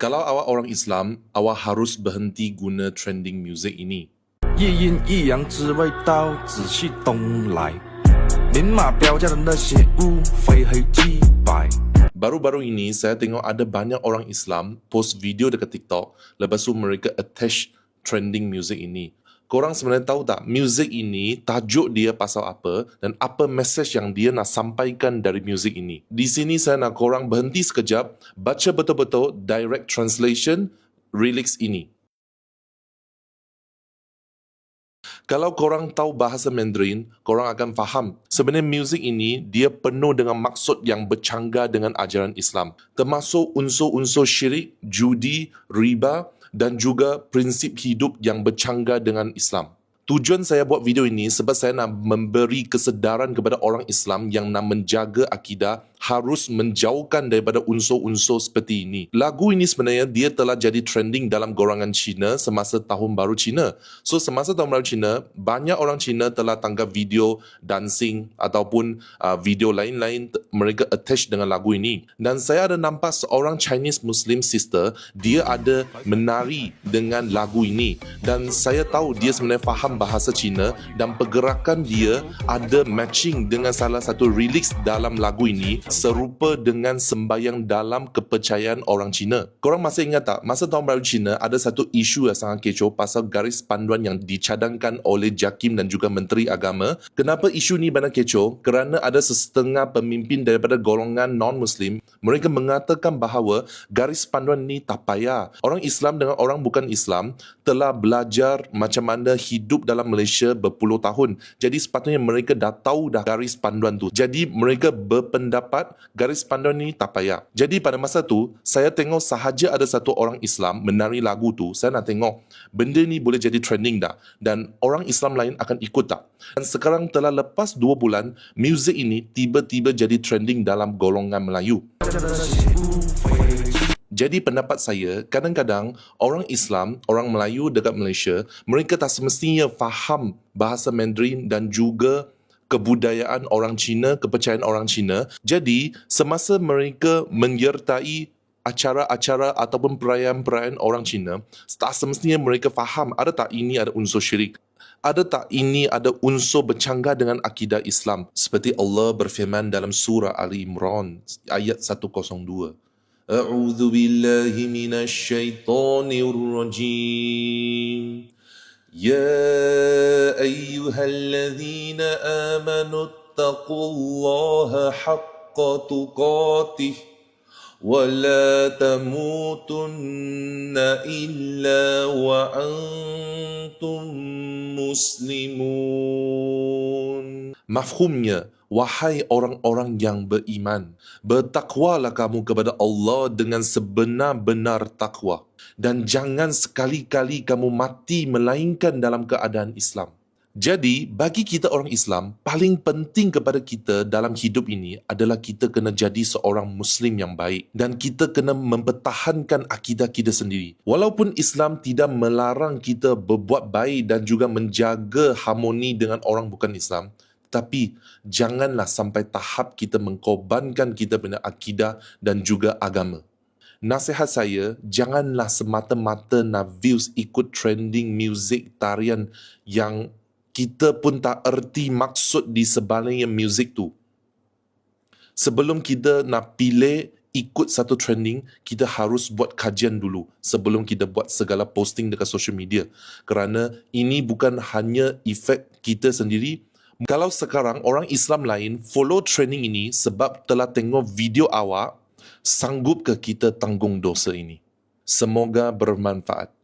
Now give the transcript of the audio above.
Kalau awak orang Islam, awak harus berhenti guna trending music ini. 一阴一阳之谓道，仔细东来。明码标价的那些物，非黑即白。 Baru-baru ini saya tengok ada banyak orang Islam post video dekat TikTok lepas tu mereka attach trending music ini. Korang sebenarnya tahu tak music ini tajuk dia pasal apa dan apa message yang dia nak sampaikan dari music ini. Di sini saya nak korang berhenti sekejap, baca betul-betul direct translation lyrics ini. Kalau korang tahu bahasa Mandarin, korang akan faham. Sebenarnya muzik ini dia penuh dengan maksud yang bercanggah dengan ajaran Islam. Termasuk unsur-unsur syirik, judi, riba dan juga prinsip hidup yang bercanggah dengan Islam. Tujuan saya buat video ini sebab saya nak memberi kesedaran kepada orang Islam yang nak menjaga akidah harus menjauhkan daripada unsur-unsur seperti ini. Lagu ini sebenarnya dia telah jadi trending dalam golongan Cina semasa Tahun Baru Cina. So semasa Tahun Baru Cina, banyak orang Cina telah tangkap video dancing ataupun uh, video lain-lain mereka attach dengan lagu ini. Dan saya ada nampak seorang Chinese Muslim sister, dia ada menari dengan lagu ini. Dan saya tahu dia sebenarnya faham bahasa Cina dan pergerakan dia ada matching dengan salah satu lyrics dalam lagu ini serupa dengan sembayang dalam kepercayaan orang Cina. Korang masih ingat tak, masa Tahun Baru Cina ada satu isu yang sangat kecoh pasal garis panduan yang dicadangkan oleh JAKIM dan juga Menteri Agama. Kenapa isu ni banyak kecoh? Kerana ada sesetengah pemimpin daripada golongan non-Muslim, mereka mengatakan bahawa garis panduan ni tak payah. Orang Islam dengan orang bukan Islam telah belajar macam mana hidup dalam Malaysia berpuluh tahun. Jadi sepatutnya mereka dah tahu dah garis panduan tu. Jadi mereka berpendapat garis panduan ni tak payah. Jadi pada masa tu, saya tengok sahaja ada satu orang Islam menari lagu tu, saya nak tengok benda ni boleh jadi trending tak? Dan orang Islam lain akan ikut tak? Dan sekarang telah lepas dua bulan, muzik ini tiba-tiba jadi trending dalam golongan Melayu. Jadi pendapat saya, kadang-kadang orang Islam, orang Melayu dekat Malaysia, mereka tak semestinya faham bahasa Mandarin dan juga kebudayaan orang Cina, kepercayaan orang Cina. Jadi, semasa mereka menyertai acara-acara ataupun perayaan-perayaan orang Cina, tak semestinya mereka faham ada tak ini ada unsur syirik. Ada tak ini ada unsur bercanggah dengan akidah Islam? Seperti Allah berfirman dalam surah Ali Imran ayat 102. A'udzu billahi minasy syaithanir rajim. يا أيها الذين آمنوا اتقوا الله حق تقاته ولا تموتن إلا وأنتم مسلمون Mafhumnya, wahai orang-orang yang beriman, bertakwalah kamu kepada Allah dengan sebenar-benar takwa dan jangan sekali-kali kamu mati melainkan dalam keadaan Islam. Jadi, bagi kita orang Islam, paling penting kepada kita dalam hidup ini adalah kita kena jadi seorang Muslim yang baik dan kita kena mempertahankan akidah kita sendiri. Walaupun Islam tidak melarang kita berbuat baik dan juga menjaga harmoni dengan orang bukan Islam, tapi janganlah sampai tahap kita mengkorbankan kita punya akidah dan juga agama. Nasihat saya, janganlah semata-mata nak views ikut trending music tarian yang kita pun tak erti maksud di sebaliknya music tu. Sebelum kita nak pilih ikut satu trending, kita harus buat kajian dulu sebelum kita buat segala posting dekat social media. Kerana ini bukan hanya efek kita sendiri, kalau sekarang orang Islam lain follow trending ini sebab telah tengok video awak, sanggup ke kita tanggung dosa ini? Semoga bermanfaat.